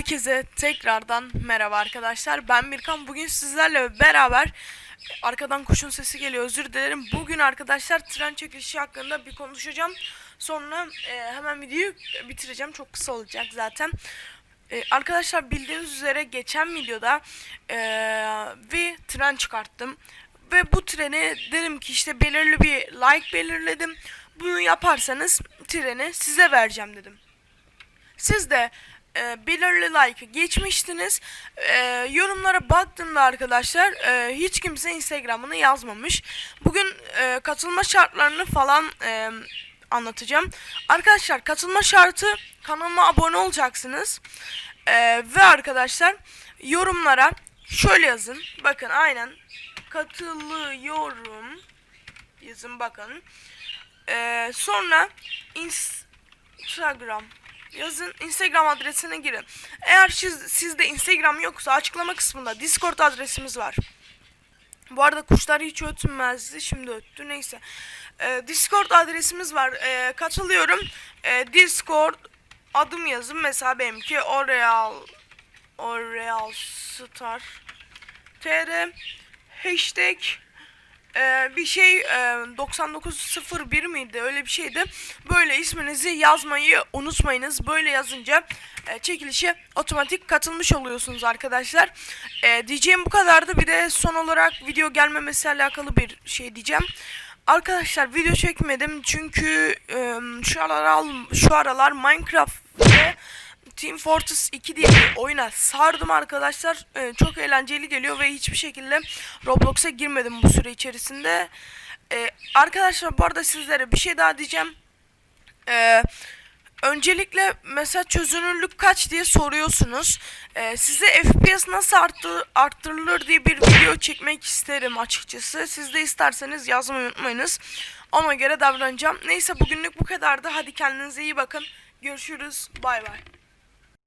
Herkese tekrardan merhaba arkadaşlar. Ben Mirkan. Bugün sizlerle beraber arkadan kuşun sesi geliyor. Özür dilerim. Bugün arkadaşlar tren çekilişi hakkında bir konuşacağım. Sonra e, hemen videoyu bitireceğim. Çok kısa olacak zaten. E, arkadaşlar bildiğiniz üzere geçen videoda e, bir tren çıkarttım. Ve bu treni dedim ki işte belirli bir like belirledim. Bunu yaparsanız treni size vereceğim dedim. Siz de e, belirli like'ı geçmiştiniz. E, yorumlara baktığımda arkadaşlar e, hiç kimse Instagram'ını yazmamış. Bugün e, katılma şartlarını falan e, anlatacağım. Arkadaşlar katılma şartı kanalıma abone olacaksınız. E, ve arkadaşlar yorumlara şöyle yazın. Bakın aynen katılıyorum yazın bakın. E, sonra Instagram yazın Instagram adresine girin. Eğer siz, sizde Instagram yoksa açıklama kısmında Discord adresimiz var. Bu arada kuşlar hiç ötmezdi. Şimdi öttü. Neyse. Ee, Discord adresimiz var. Ee, katılıyorum. Ee, Discord adım yazın. Mesela benimki Oreal Oreal Star TR hashtag e, bir şey e, 9901 miydi öyle bir şeydi. Böyle isminizi yazmayı unutmayınız. Böyle yazınca e, çekilişe otomatik katılmış oluyorsunuz arkadaşlar. E, diyeceğim bu kadardı. Bir de son olarak video gelmemesi alakalı bir şey diyeceğim. Arkadaşlar video çekmedim çünkü e, şu aralar şu aralar Minecraft ve Team Fortress 2 diye bir oyuna sardım arkadaşlar. Ee, çok eğlenceli geliyor ve hiçbir şekilde Roblox'a girmedim bu süre içerisinde. Ee, arkadaşlar bu arada sizlere bir şey daha diyeceğim. Ee, öncelikle mesela çözünürlük kaç diye soruyorsunuz. Ee, size FPS nasıl arttı, arttırılır diye bir video çekmek isterim açıkçası. Siz de isterseniz yazmayı unutmayınız. Ona göre davranacağım. Neyse bugünlük bu kadardı. Hadi kendinize iyi bakın. Görüşürüz. Bay bay.